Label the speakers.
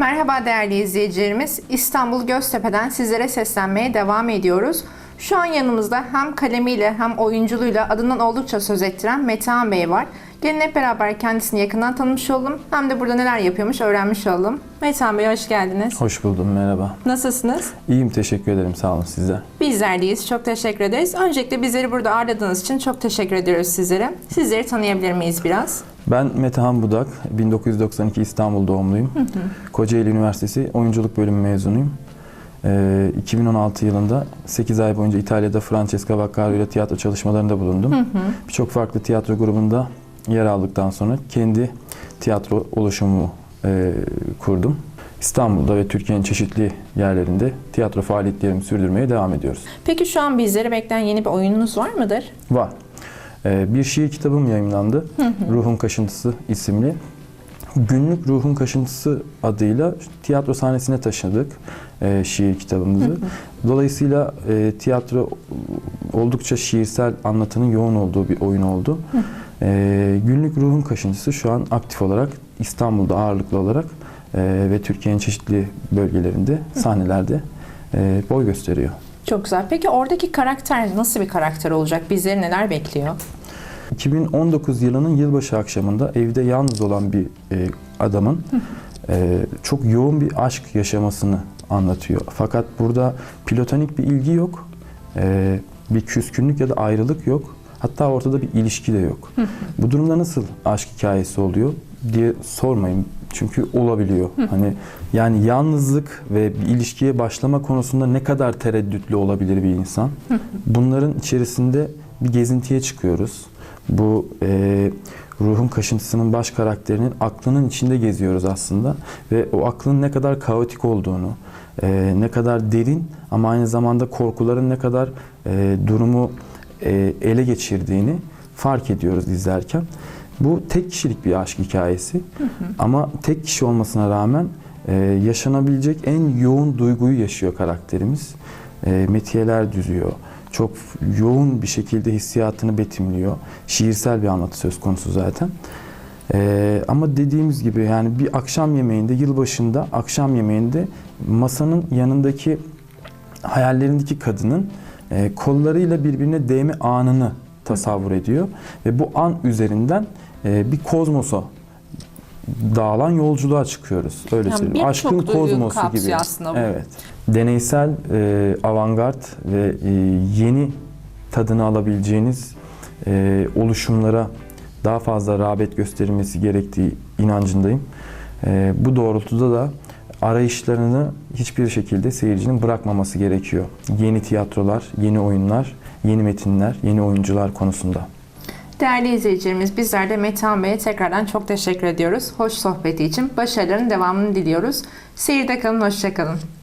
Speaker 1: Merhaba değerli izleyicilerimiz. İstanbul Göztepe'den sizlere seslenmeye devam ediyoruz. Şu an yanımızda hem kalemiyle hem oyunculuğuyla adından oldukça söz ettiren Metehan Bey var. Gelin hep beraber kendisini yakından tanımış olalım. Hem de burada neler yapıyormuş öğrenmiş olalım. Metehan Bey hoş geldiniz.
Speaker 2: Hoş buldum, merhaba.
Speaker 1: Nasılsınız?
Speaker 2: İyiyim, teşekkür ederim. Sağ olun size.
Speaker 1: Bizler deyiz. Çok teşekkür ederiz. Öncelikle bizleri burada ağırladığınız için çok teşekkür ediyoruz sizlere. Sizleri tanıyabilir miyiz biraz?
Speaker 2: Ben Metehan Budak, 1992 İstanbul doğumluyum. Kocaeli Üniversitesi Oyunculuk Bölümü mezunuyum. Ee, 2016 yılında 8 ay boyunca İtalya'da Francesca Vaccaro ile tiyatro çalışmalarında bulundum. Birçok farklı tiyatro grubunda yer aldıktan sonra kendi tiyatro oluşumumu e, kurdum. İstanbul'da ve Türkiye'nin çeşitli yerlerinde tiyatro faaliyetlerimi sürdürmeye devam ediyoruz.
Speaker 1: Peki şu an bizleri bekleyen yeni bir oyununuz var mıdır?
Speaker 2: Var. Ee, bir şiir kitabım yayınlandı. Ruhun Kaşıntısı isimli. Günlük Ruhun Kaşıntısı adıyla tiyatro sahnesine taşıdık e, şiir kitabımızı. Dolayısıyla e, tiyatro oldukça şiirsel anlatının yoğun olduğu bir oyun oldu. E, Günlük Ruhun Kaşıntısı şu an aktif olarak İstanbul'da ağırlıklı olarak e, ve Türkiye'nin çeşitli bölgelerinde, sahnelerde e, boy gösteriyor.
Speaker 1: Çok güzel. Peki oradaki karakter nasıl bir karakter olacak? Bizleri neler bekliyor?
Speaker 2: 2019 yılının yılbaşı akşamında evde yalnız olan bir e, adamın e, çok yoğun bir aşk yaşamasını anlatıyor. Fakat burada platonik bir ilgi yok, e, bir küskünlük ya da ayrılık yok. Hatta ortada bir ilişki de yok. Bu durumda nasıl aşk hikayesi oluyor diye sormayın. Çünkü olabiliyor. Hani yani yalnızlık ve bir ilişkiye başlama konusunda ne kadar tereddütlü olabilir bir insan? Bunların içerisinde bir gezintiye çıkıyoruz. Bu e, ruhun kaşıntısının baş karakterinin aklının içinde geziyoruz aslında ve o aklın ne kadar kaotik olduğunu, e, ne kadar derin ama aynı zamanda korkuların ne kadar e, durumu ele geçirdiğini fark ediyoruz izlerken. Bu tek kişilik bir aşk hikayesi ama tek kişi olmasına rağmen e, yaşanabilecek en yoğun duyguyu yaşıyor karakterimiz. E, metiyeler düzüyor. Çok yoğun bir şekilde hissiyatını betimliyor. Şiirsel bir anlatı söz konusu zaten. E, ama dediğimiz gibi yani bir akşam yemeğinde, yılbaşında akşam yemeğinde masanın yanındaki hayallerindeki kadının e, kollarıyla birbirine değme anını tasavvur ediyor ve bu an üzerinden e, bir kozmosa dağılan yolculuğa çıkıyoruz. Öyle
Speaker 1: Yani
Speaker 2: söyleyeyim. Aşkın kozmosu gibi.
Speaker 1: aslında bu.
Speaker 2: Evet. Deneysel, e, avantgard ve e, yeni tadını alabileceğiniz e, oluşumlara daha fazla rağbet gösterilmesi gerektiği inancındayım. E, bu doğrultuda da arayışlarını hiçbir şekilde seyircinin bırakmaması gerekiyor. Yeni tiyatrolar, yeni oyunlar, yeni metinler, yeni oyuncular konusunda.
Speaker 1: Değerli izleyicilerimiz bizler de Metehan Bey'e tekrardan çok teşekkür ediyoruz. Hoş sohbeti için başarıların devamını diliyoruz. Seyirde kalın, hoşça kalın.